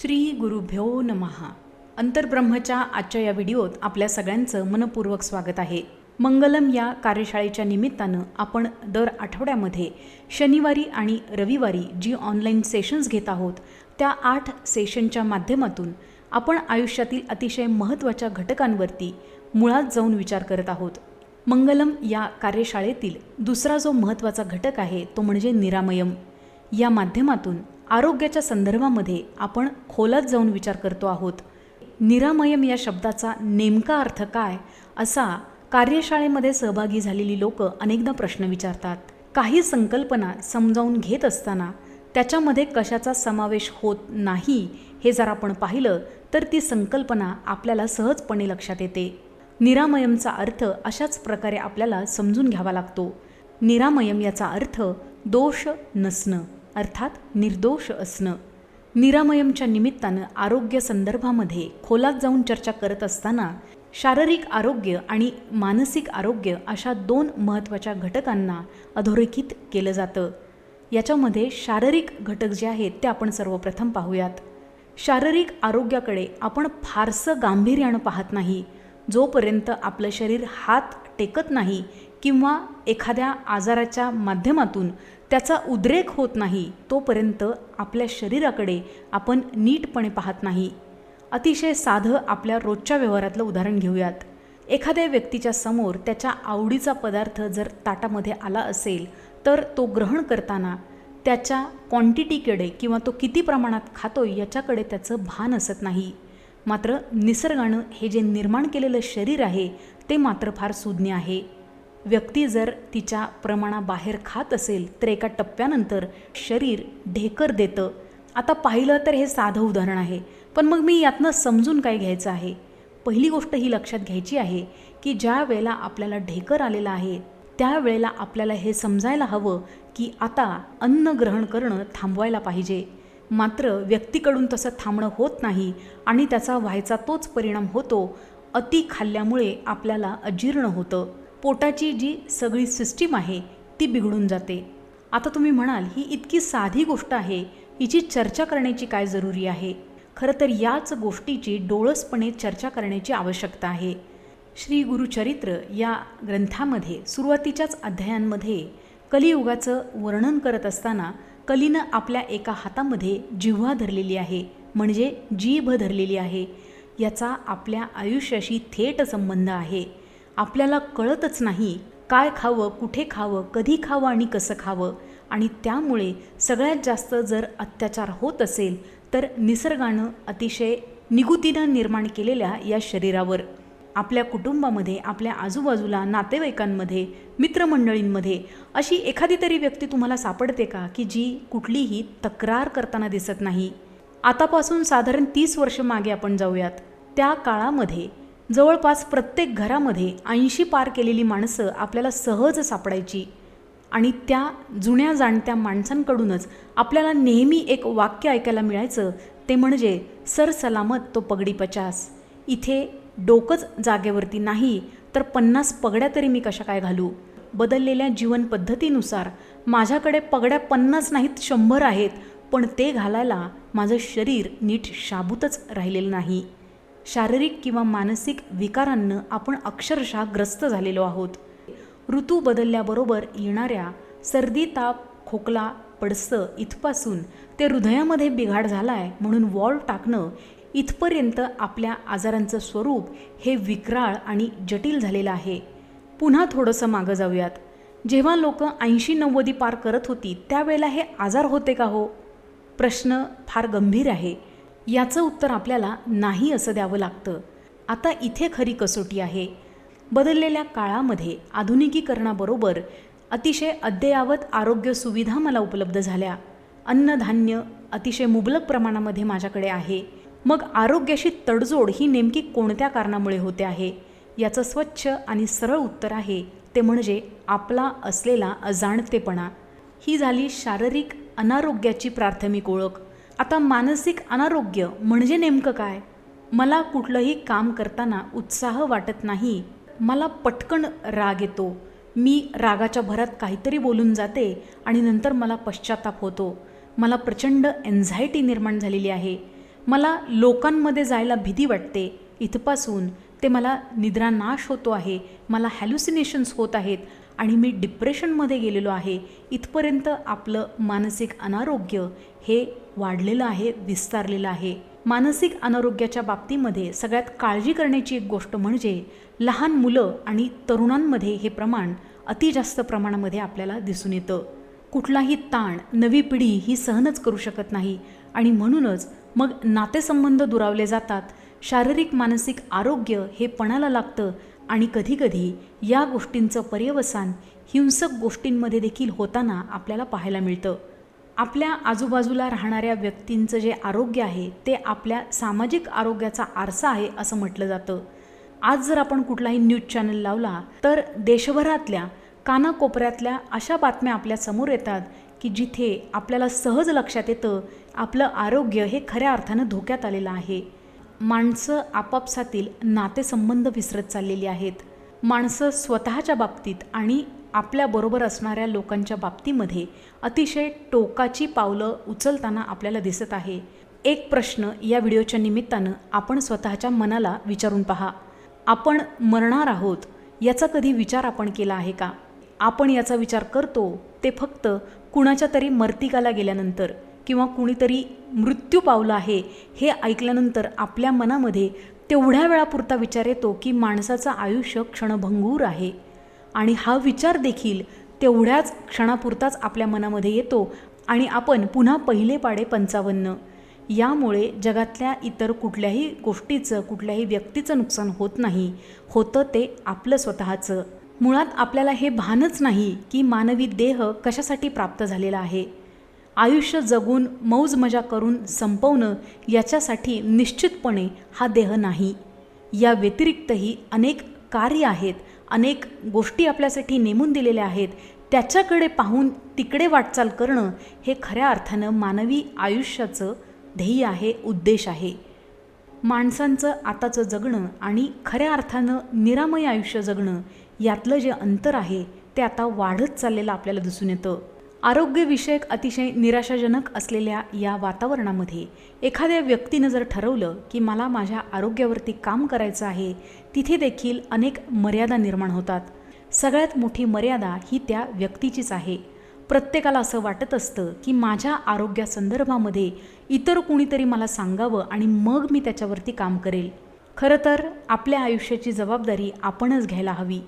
श्री गुरुभ्यो नमहा अंतर्ब्रह्मच्या आजच्या या व्हिडिओत आपल्या सगळ्यांचं मनपूर्वक स्वागत आहे. मंगलम या कार्यशाळेच्या निमित्तानं आपण दर आठवड्यामध्ये शनिवारी आणि रविवारी जी ऑनलाईन सेशन्स घेत आहोत त्या आठ सेशनच्या माध्यमातून आपण आयुष्यातील अतिशय महत्त्वाच्या घटकांवरती मुळात जाऊन विचार करत आहोत. मंगलम या कार्यशाळेतील दुसरा जो महत्त्वाचा घटक आहे तो म्हणजे निरामयम. या माध्यमातून आरोग्याच्या संदर्भामध्ये आपण खोलात जाऊन विचार करतो आहोत. निरामयम या शब्दाचा नेमका अर्थ काय असा कार्यशाळेमध्ये सहभागी झालेली लोक अनेकदा प्रश्न विचारतात. काही संकल्पना समजावून घेत असताना त्याच्यामध्ये कशाचा समावेश होत नाही हे जर आपण पाहिलं तर ती संकल्पना आपल्याला सहजपणे लक्षात येते. निरामयमचा अर्थ अशाच प्रकारे आपल्याला समजून घ्यावा लागतो. निरामयम याचा अर्थ दोष नसणं. अर्थात निर्दोष असणं. निरामयमच्या निमित्तानं आरोग्य संदर्भामध्ये खोलात जाऊन चर्चा करत असताना शारीरिक आरोग्य आणि मानसिक आरोग्य अशा दोन महत्त्वाच्या घटकांना अधोरेखित केलं जातं. याच्यामध्ये शारीरिक घटक जे आहेत ते आपण सर्वप्रथम पाहूयात. शारीरिक आरोग्याकडे आपण फारसं गांभीर्यानं पाहत नाही. जोपर्यंत आपलं शरीर हात टेकत नाही किंवा एखाद्या आजाराच्या माध्यमातून त्याचा उद्रेक होत नाही तोपर्यंत आपल्या शरीराकडे आपण नीटपणे पाहत नाही. अतिशय साधं आपल्या रोजच्या व्यवहारातलं उदाहरण घेऊयात. एखाद्या व्यक्तीच्या समोर त्याच्या आवडीचा पदार्थ जर ताटामध्ये आला असेल तर तो ग्रहण करताना त्याच्या क्वांटिटीकडे किंवा तो किती प्रमाणात खातो याच्याकडे त्याचं भान असत नाही. मात्र निसर्गानं हे जे निर्माण केलेलं शरीर आहे ते मात्र फार सुज्ञ आहे. व्यक्ती जर तिच्या प्रमाणाबाहेर खात असेल तर एका टप्प्यानंतर शरीर ढेकर देतं. आता पाहिलं तर हे साधं उदाहरण आहे पण मग मी यातनं समजून काय घ्यायचं आहे? पहिली गोष्ट ही लक्षात घ्यायची आहे की ज्या वेळेला आपल्याला ढेकर आलेला आहे त्यावेळेला आपल्याला हे समजायला हवं की आता अन्न ग्रहण करणं थांबवायला पाहिजे. मात्र व्यक्तीकडून तसं थांबणं होत नाही आणि त्याचा व्हायचा तोच परिणाम होतो अति खाल्ल्यामुळे आपल्याला अजीर्ण होतं. पोटाची जी सगळी सिस्टीम आहे ती बिघडून जाते. आता तुम्ही म्हणाल ही इतकी साधी गोष्ट आहे हिची चर्चा करण्याची काय जरुरी आहे? खरं तर याच गोष्टीची डोळसपणे चर्चा करण्याची आवश्यकता आहे. श्री गुरुचरित्र या ग्रंथामध्ये सुरुवातीच्याच अध्यायांमध्ये कलियुगाचं वर्णन करत असताना कलीनं आपल्या एका हातामध्ये जिव्हा धरलेली आहे म्हणजे जीभ धरलेली आहे याचा आपल्या आयुष्याशी थेट संबंध आहे. आपल्याला कळतच नाही काय खावं कुठे खावं कधी खावं आणि कसं खावं. आणि त्यामुळे सगळ्यात जास्त जर अत्याचार होत असेल तर निसर्गानं अतिशय निगुतीनं निर्माण केलेल्या या शरीरावर. आपल्या कुटुंबामध्ये आपल्या आजूबाजूला नातेवाईकांमध्ये मित्रमंडळींमध्ये अशी एखादी तरी व्यक्ती तुम्हाला सापडते का की जी कुठलीही तक्रार करताना दिसत नाही? आतापासून साधारण तीस वर्ष मागे आपण जाऊयात. त्या काळामध्ये जवळपास प्रत्येक घरामध्ये ऐंशी पार केलेली माणसं आपल्याला सहज सापडायची. आणि त्या जुन्या जाणत्या माणसांकडूनच आपल्याला नेहमी एक वाक्य ऐकायला मिळायचं ते म्हणजे सर सलामत तो पगडी पचास. इथे डोकंच जागेवरती नाही तर पन्नास पगड्या तरी मी कशा काय घालू? बदललेल्या जीवन पद्धतीनुसार माझ्याकडे पगड्या पन्नास नाहीत शंभर आहेत पण ते घालायला माझं शरीर नीट शाबूतच राहिलेलं नाही. शारीरिक किंवा मानसिक विकारांनं आपण अक्षरशः ग्रस्त झालेलो आहोत. ऋतू बदलल्याबरोबर येणाऱ्या सर्दी ताप खोकला पडसं इथपासून ते हृदयामध्ये बिघाड झाला आहे म्हणून वॉल टाकणं इथपर्यंत आपल्या आजारांचं स्वरूप हे विकराळ आणि जटिल झालेलं आहे. पुन्हा थोडंसं मागं जाऊयात. जेव्हा लोक ऐंशी नव्वदी पार करत होती त्यावेळेला हे आजार होते का हो? प्रश्न फार गंभीर आहे. याचं उत्तर आपल्याला नाही असं द्यावं लागतं. आता इथे खरी कसोटी आहे. बदललेल्या काळामध्ये आधुनिकीकरणाबरोबर अतिशय अद्ययावत आरोग्य सुविधा मला उपलब्ध झाल्या. अन्नधान्य अतिशय मुबलक प्रमाणामध्ये माझ्याकडे आहे. मग आरोग्याशी तडजोड ही नेमकी कोणत्या कारणामुळे होते आहे? याचं स्वच्छ आणि सरळ उत्तर आहे. ते म्हणजे आपला असलेला अजाणतेपणा. ही झाली शारीरिक अनारोग्याची प्राथमिक ओळख. आता मानसिक अनारोग्य म्हणजे नेमकं काय? मला कुठलंही काम करताना उत्साह वाटत नाही. मला पटकन राग येतो. मी रागाच्या भरात काहीतरी बोलून जाते आणि नंतर मला पश्चाताप होतो. मला प्रचंड एन्झायटी निर्माण झालेली आहे. मला लोकांमध्ये जायला भीती वाटते. इथपासून ते मला निद्रानाश होतो आहे. मला हॅल्युसिनेशन्स होत आहेत आणि मी डिप्रेशनमध्ये गेलेलो आहे. इथपर्यंत आपलं मानसिक अनारोग्य हे वाढलेलं आहे विस्तारलेलं आहे. मानसिक अनारोग्याच्या बाबतीमध्ये सगळ्यात काळजी करण्याची एक गोष्ट म्हणजे लहान मुलं आणि तरुणांमध्ये हे प्रमाण अति जास्त प्रमाणामध्ये आपल्याला दिसून येतं. कुठलाही ताण नवी पिढी ही सहनच करू शकत नाही आणि म्हणूनच मग नातेसंबंध दुरावले जातात शारीरिक मानसिक आरोग्य हे पणाला लागतं आणि कधीकधी या गोष्टींचं पर्यवसान हिंसक गोष्टींमध्ये देखील होताना आपल्याला पाहायला मिळतं. आपल्या आजूबाजूला राहणाऱ्या व्यक्तींचं जे आरोग्य आहे ते आपल्या सामाजिक आरोग्याचा आरसा आहे असं म्हटलं जातं. आज जर आपण कुठलाही न्यूज चॅनल लावला तर देशभरातल्या कानाकोपऱ्यातल्या अशा बातम्या आपल्यासमोर येतात की जिथे आपल्याला सहज लक्षात येतं आपलं आरोग्य हे खऱ्या अर्थानं धोक्यात आलेलं आहे. माणसं आपापसातील नातेसंबंध विसरत चाललेली आहेत. माणसं स्वतःच्या बाबतीत आणि आपल्याबरोबर असणाऱ्या लोकांच्या बाबतीमध्ये अतिशय टोकाची पावलं उचलताना आपल्याला दिसत आहे. एक प्रश्न या व्हिडिओच्या निमित्तानं आपण स्वतःच्या मनाला विचारून पहा. आपण मरणार आहोत याचा कधी विचार आपण केला आहे का? आपण याचा विचार करतो ते फक्त कुणाच्या तरी मर्तिकाला गेल्यानंतर किंवा कुणीतरी मृत्यू पावलं आहे हे ऐकल्यानंतर आपल्या मनामध्ये तेवढ्या वेळापुरता विचार येतो की माणसाचं आयुष्य क्षणभंगूर आहे. आणि हा विचार देखील तेवढ्याच क्षणापुरताच आपल्या मनामध्ये येतो आणि आपण पुन्हा पहिले पाडे पंचावन्न. यामुळे जगातल्या इतर कुठल्याही गोष्टीचं कुठल्याही व्यक्तीचं नुकसान होत नाही. होतं ते आपलं स्वतःचं. मुळात आपल्याला हे भानच नाही की मानवी देह कशासाठी प्राप्त झालेला आहे. आयुष्य जगून मौज मजा करून संपवणं याच्यासाठी निश्चितपणे हा देह नाही. या व्यतिरिक्तही अनेक कार्य आहेत अनेक गोष्टी आपल्यासाठी नेमून दिलेल्या आहेत त्याच्याकडे पाहून तिकडे वाटचाल करणं हे खऱ्या अर्थानं मानवी आयुष्याचं ध्येय आहे उद्देश आहे. माणसांचं आताचं जगणं आणि खऱ्या अर्थानं निरामय आयुष्य जगणं यातलं जे अंतर आहे ते आता वाढत चाललेलं आपल्याला दिसून येतं. आरोग्यविषयक अतिशय निराशाजनक असलेल्या या वातावरणामध्ये एखाद्या व्यक्तीनं जर ठरवलं की मला माझ्या आरोग्यावरती काम करायचं आहे तिथे देखील अनेक मर्यादा निर्माण होतात. सगळ्यात मोठी मर्यादा ही त्या व्यक्तीचीच आहे. प्रत्येकाला असं वाटत असतं की माझ्या आरोग्यासंदर्भामध्ये इतर कुणीतरी मला सांगावं आणि मग मी त्याच्यावरती काम करेल. खरं तर आपल्या आयुष्याची जबाबदारी आपणच घ्यायला हवी.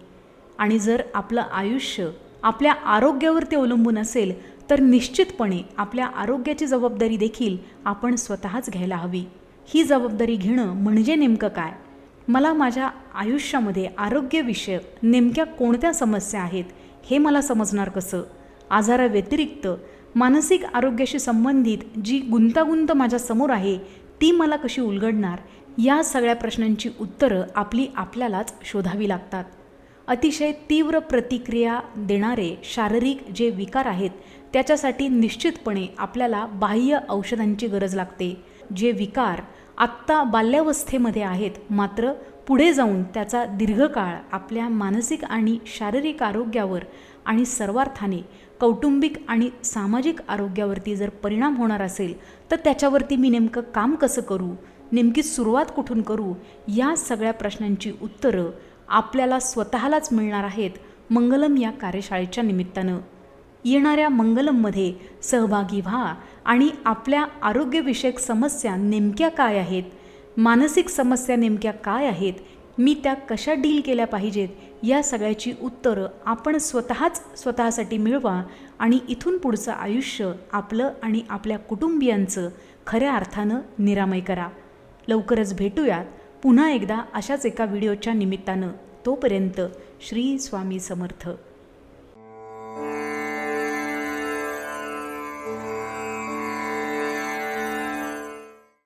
आणि जर आपलं आयुष्य आपल्या आरोग्यावरती अवलंबून असेल तर निश्चितपणे आपल्या आरोग्याची जबाबदारी देखील आपण स्वतःच घ्यायला हवी. ही जबाबदारी घेणं म्हणजे नेमकं काय? मला माझ्या आयुष्यामध्ये आरोग्यविषयक नेमक्या कोणत्या समस्या आहेत हे मला समजणार कसं? आजाराव्यतिरिक्त मानसिक आरोग्याशी संबंधित जी गुंतागुंत माझ्यासमोर आहे ती मला कशी उलगडणार? या सगळ्या प्रश्नांची उत्तरं आपली आपल्यालाच शोधावी लागतात. अतिशय तीव्र प्रतिक्रिया देणारे शारीरिक जे विकार आहेत त्याच्यासाठी निश्चितपणे आपल्याला बाह्य औषधांची गरज लागते. जे विकार आत्ता बाल्यावस्थेमध्ये आहेत मात्र पुढे जाऊन त्याचा दीर्घकाळ आपल्या मानसिक आणि शारीरिक आरोग्यावर आणि सर्वार्थाने कौटुंबिक आणि सामाजिक आरोग्यावरती जर परिणाम होणार असेल तर त्याच्यावरती मी नेमकं काम कसं करू? नेमकी सुरुवात कुठून करू? या सगळ्या प्रश्नांची उत्तरं आपल्याला स्वतःलाच मिळणार आहेत मंगलम या कार्यशाळेच्या निमित्तानं. येणाऱ्या मंगलममध्ये सहभागी व्हा आणि आपल्या आरोग्यविषयक समस्या नेमक्या काय आहेत? मानसिक समस्या नेमक्या काय आहेत? मी त्या कशा डील केल्या पाहिजेत? या सगळ्याची उत्तरं आपण स्वतःच स्वतःसाठी मिळवा आणि इथून पुढचं आयुष्य आपलं आणि आपल्या कुटुंबियांचं खऱ्या अर्थानं निरामय करा. लवकरच भेटूयात. पुन्हा एकदा अशाच एका व्हिडिओच्या निमित्तानं तोपर्यंत श्री स्वामी समर्थ.